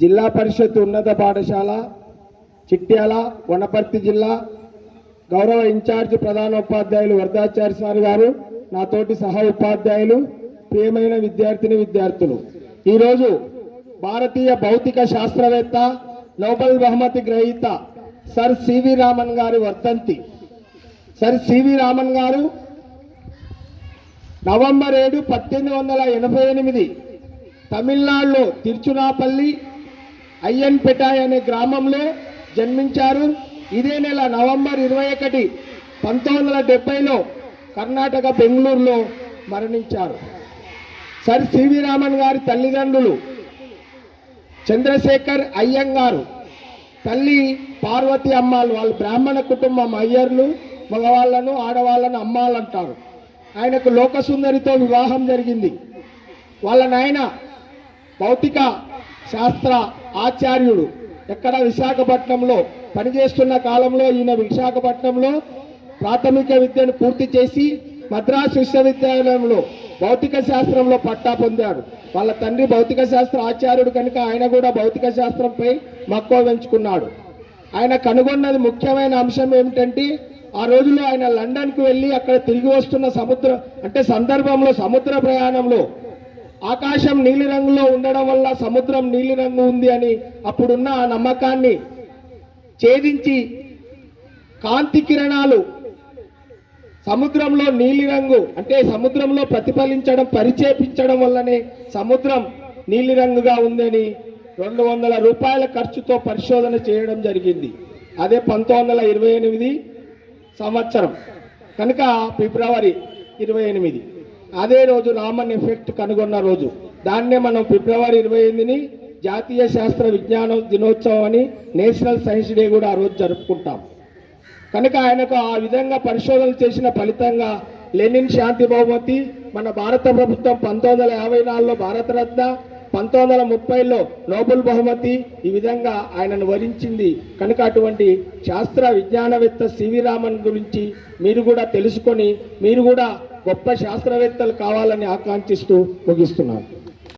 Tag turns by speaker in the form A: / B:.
A: జిల్లా పరిషత్ ఉన్నత పాఠశాల చిట్యాల వనపర్తి జిల్లా గౌరవ ఇన్ఛార్జ్ ప్రధానోపాధ్యాయులు వరదాచార్య సార్ గారు నాతోటి సహా ఉపాధ్యాయులు ప్రియమైన విద్యార్థిని విద్యార్థులు. ఈరోజు భారతీయ భౌతిక శాస్త్రవేత్త నోబెల్ బహుమతి గ్రహీత సర్ సివి రామన్ గారి వర్తంతి సర్ సివి రామన్ గారు నవంబర్ ఏడు పద్దెనిమిది వందల ఎనభై ఎనిమిది తమిళనాడులో తిరుచునాపల్లి అయ్యన్పెటాయ్ అనే గ్రామంలో జన్మించారు. ఇదే నెల నవంబర్ ఇరవై ఒకటి పంతొమ్మిది వందల డెబ్బైలో కర్ణాటక బెంగళూరులో మరణించారు. సర్ సివి రామన్ గారి తల్లిదండ్రులు చంద్రశేఖర్ అయ్యంగారు తల్లి పార్వతి అమ్మాలు వాళ్ళు బ్రాహ్మణ కుటుంబం అయ్యర్లు మగవాళ్ళను ఆడవాళ్ళను అమ్మాలంటారు. ఆయనకు లోకసుందరితో వివాహం జరిగింది. వాళ్ళ నాయన భౌతిక శాస్త్ర ఆచార్యుడు ఎక్కడ విశాఖపట్నంలో పనిచేస్తున్న కాలంలో ఈయన విశాఖపట్నంలో ప్రాథమిక విద్యను పూర్తి చేసి మద్రాసు విశ్వవిద్యాలయంలో భౌతిక శాస్త్రంలో పట్టా పొందాడు. వాళ్ళ తండ్రి భౌతిక శాస్త్ర ఆచార్యుడు కనుక ఆయన కూడా భౌతిక శాస్త్రంపై మక్కువ పెంచుకున్నాడు. ఆయన కనుగొన్నది ముఖ్యమైన అంశం ఏమిటంటే ఆ రోజుల్లో ఆయన లండన్కు వెళ్ళి అక్కడ తిరిగి వస్తున్న సముద్ర అంటే సందర్భంలో సముద్ర ప్రయాణంలో ఆకాశం నీలిరంగులో ఉండడం వల్ల సముద్రం నీలిరంగు ఉంది అని అప్పుడున్న ఆ నమ్మకాన్ని ఛేదించి కాంతి కిరణాలు సముద్రంలో నీలిరంగు అంటే సముద్రంలో ప్రతిఫలించడం పరిచేపించడం వల్లనే సముద్రం నీలిరంగుగా ఉందని రెండు వందల రూపాయల ఖర్చుతో పరిశోధన చేయడం జరిగింది. అదే పంతొమ్మిది ఇరవై ఎనిమిది సంవత్సరం. కనుక ఫిబ్రవరి ఇరవై ఎనిమిది. అదే రోజు రామన్ ఎఫెక్ట్ కనుగొన్న రోజు. దాన్నే మనం ఫిబ్రవరి ఇరవై ఎనిమిదిని జాతీయ శాస్త్ర విజ్ఞాన దినోత్సవం అని నేషనల్ సైన్స్ డే కూడా ఆ రోజు జరుపుకుంటాం. కనుక ఆయనకు ఆ విధంగా పరిశోధనలు చేసిన ఫలితంగా లెనిన్ శాంతి బహుమతి మన భారత ప్రభుత్వం పంతొమ్మిది వందల యాభై నాలుగులో భారతరత్న పంతొమ్మిది వందల ముప్పైలో నోబెల్ బహుమతి ఈ విధంగా ఆయనను వరించింది. కనుక అటువంటి శాస్త్ర విజ్ఞానవేత్త సివి రామన్ గురించి మీరు కూడా తెలుసుకొని మీరు కూడా గొప్ప శాస్త్రవేత్తలు కావాలని ఆకాంక్షిస్తూ ముగిస్తున్నాను.